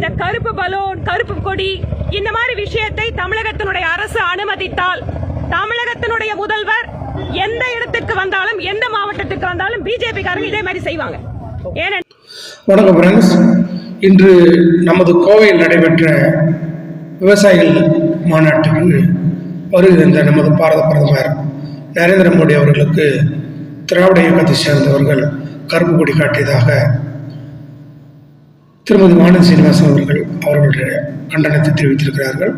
இந்த கருப்பு பலூன் கருப்பு கொடி இந்த மாதிரி விஷயத்தை தமிழகத்தினுடைய அரசு அனுமதித்தால் தமிழகத்தினுடைய முதல்வர் எந்த இடத்துக்கு வந்தாலும் எந்த மாவட்டத்துக்கு வந்தாலும் பிஜேபி காரங்க இதே மாதிரி செய்வாங்க. ஏனென்றால் வணக்கம் ஃப்ரெண்ட்ஸ் இன்று நமது கோவையில் நடைபெற்ற விவசாயிகள் மாநாட்டுக்கு வருகின்ற நமது பாரத பிரதமர் நரேந்திர மோடி அவர்களுக்கு திராவிட இயக்கத்தை சேர்ந்தவர்கள் கருப்பு கொடி காட்டியதாக திருமதி வானதி சீனிவாசன் அவர்கள் அவர்களுடைய கண்டனத்தை தெரிவித்திருக்கிறார்கள்.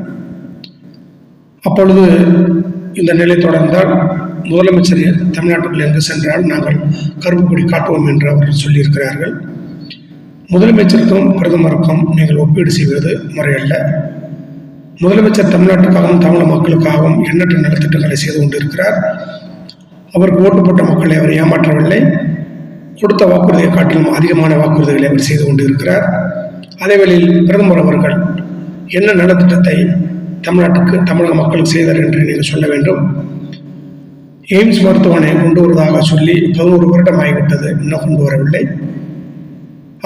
அப்பொழுது இந்த நிலை தொடர்ந்தால் முதலமைச்சர் தமிழ்நாட்டுக்குள் எங்கு சென்றால் நாங்கள் கருப்பு கொடி காட்டுவோம் என்று அவர்கள் சொல்லியிருக்கிறார்கள். முதலமைச்சருக்கும் பிரதமருக்கும் நீங்கள் ஒப்பீடு செய்வது முறையல்ல. முதலமைச்சர் தமிழ்நாட்டுக்காகவும் தமிழ் மக்களுக்காகவும் எண்ணற்ற நலத்திட்டங்களை செய்து கொண்டிருக்கிறார். அவருக்கு ஓட்டு போட்ட மக்களை அவர் ஏமாற்றவில்லை. கொடுத்த வாக்குறுதியை காட்டிலும் அதிகமான வாக்குறுதிகளை அவர் செய்து கொண்டிருக்கிறார். அதேவேளையில் பிரதமர் அவர்கள் என்ன நலத்திட்டத்தை தமிழ்நாட்டுக்கு தமிழக மக்களுக்கு செய்தார் என்று நீங்கள் சொல்ல வேண்டும். எய்ம்ஸ் மருத்துவமனை கொண்டு வருவதாக சொல்லி பதினோரு வருடம் ஆகிவிட்டது இன்னும் கொண்டு வரவில்லை.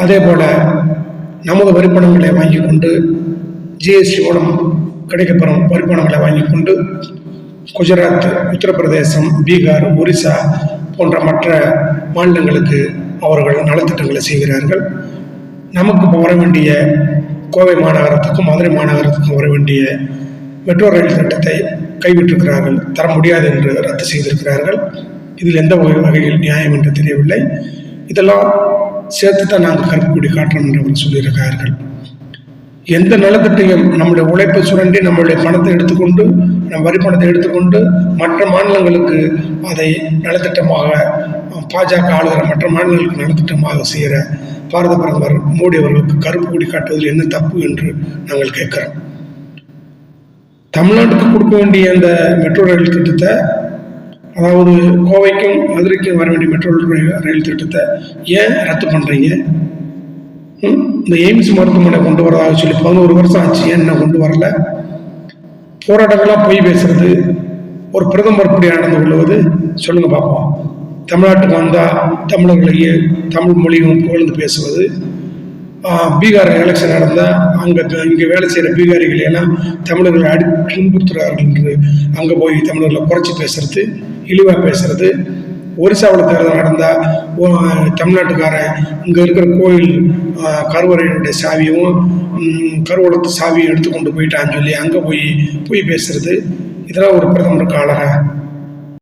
அதே போல நமது வரிப்பணங்களை வாங்கி கொண்டு ஜிஎஸ்டி மூலம் கிடைக்கப்பெறும் வரிப்பணங்களை வாங்கி கொண்டு குஜராத் உத்தரப்பிரதேசம் பீகார் ஒரிசா போன்ற மற்ற மாநிலங்களுக்கு அவர்கள் நலத்திட்டங்களை செய்கிறார்கள். நமக்கு இப்போ வர வேண்டிய கோவை மாநகரத்துக்கும் மதுரை மாநகரத்துக்கும் வர வேண்டிய மெட்ரோ ரயில் திட்டத்தை கைவிட்டிருக்கிறார்கள். தர முடியாது என்று ரத்து செய்திருக்கிறார்கள். இதில் எந்த வகையில் நியாயம் என்று தெரியவில்லை. இதெல்லாம் சேர்த்து தான் நாங்கள் கருப்புக்குடி காட்டுறோம் என்று அவர் சொல்லியிருக்கிறார்கள். எந்த நலத்திட்டையும் நம்முடைய உழைப்பை சுரண்டி நம்மளுடைய பணத்தை எடுத்துக்கொண்டு நம் வரி பணத்தை எடுத்துக்கொண்டு மற்ற மாநிலங்களுக்கு அதை நலத்திட்டமாக பாஜக ஆளுகிற மற்ற மாநிலங்களுக்கு நலத்திட்டமாக செய்கிற பாரத பிரதமர் மோடி அவர்களுக்கு கருப்பு கொடி காட்டுவதில் என்ன தப்பு என்று நாங்கள் கேட்கிறோம். தமிழ்நாட்டுக்கு கொடுக்க வேண்டிய அந்த மெட்ரோ ரயில் திட்டத்தை அதாவது கோவைக்கும் மதுரைக்கும் வர வேண்டிய மெட்ரோ ரயில் ரயில் திட்டத்தை ஏன் ரத்து பண்ணுறீங்க இந்த எய்ம்ஸ் மருத்துவமனை கொண்டு வரதாக சொல்லி பதினோரு வருஷம் ஆச்சு. ஏன் இன்னும் கொண்டு வரல? போராட்டங்களாக பொய் பேசுறது ஒரு பிரதமர் இப்படி நடந்து கொள்வது சொல்லுங்க பார்ப்போம். தமிழ்நாட்டுக்கு வந்தால் தமிழர்களையே தமிழ் மொழியும் புகழ்ந்து பேசுவது. பீகார் எலெக்ஷன் நடந்தால் அங்கே இங்கே வேலை செய்கிற பீகாரிகள் எல்லாம் தமிழர்களை அடி துன்புறுத்துறார்கள் என்று அங்கே போய் தமிழர்களை குறைச்சி பேசுறது இழிவாக பேசுறது. ஒரிசாவில் தேர்தல் நடந்தால் தமிழ்நாட்டுக்காரன் இங்கே இருக்கிற கோயில் கருவறையினுடைய சாவியும் ம், கருவூலத்து சாவியும் எடுத்து கொண்டு போயிட்டான்னு சொல்லி அங்கே போய் போய் பேசுறது. இதெல்லாம் ஒரு பிரதமருக்கு அழகாக